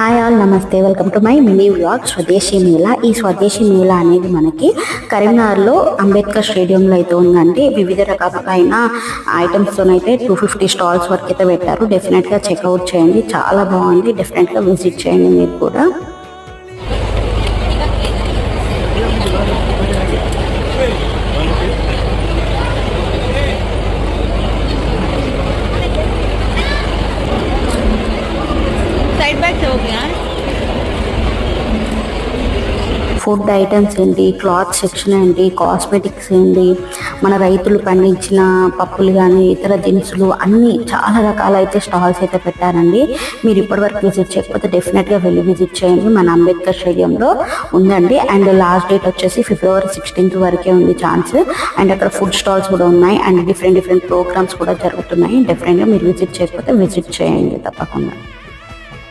Hi all నమస్తే. Welcome to my mini vlog స్వదేశీ మేళా ఈ స్వదేశీ మేళా అనేది మనకి కరీంనగర్లో అంబేద్కర్ స్టేడియంలో అయితే ఉందండి. వివిధ రకాలైన ఐటమ్స్తోనైతే టూ ఫిఫ్టీ స్టాల్స్ వరకు అయితే పెట్టారు. డెఫినెట్గా చెక్అవుట్ చేయండి. చాలా బాగుంది. డెఫినెట్గా విజిట్ చేయండి మీరు కూడా. ఫుడ్ ఐటమ్స్ ఏంటి? క్లాత్ సెక్షన్ ఏంటి? కాస్మెటిక్స్ ఏంటి? మన రైతులు పండించిన పప్పులు కానీ ఇతర దినుసులు అన్నీ చాలా రకాల అయితే స్టాల్స్ అయితే పెట్టారండి. మీరు ఇప్పటివరకు విజిట్ చేయకపోతే డెఫినెట్గా వెళ్ళి విజిట్ చేయండి. మన అంబేద్కర్ స్టేడియంలో ఉందండి. అండ్ లాస్ట్ డేట్ వచ్చేసి ఫిబ్రవరి సిక్స్టీన్త్ వరకే ఉంది ఛాన్స్ అండ్ అక్కడ ఫుడ్ స్టాల్స్ కూడా ఉన్నాయి. అండ్ డిఫరెంట్ డిఫరెంట్ ప్రోగ్రామ్స్ కూడా జరుగుతున్నాయి. డెఫినెట్గా మీరు విజిట్ చేయకపోతే విజిట్ చేయండి తప్పకుండా.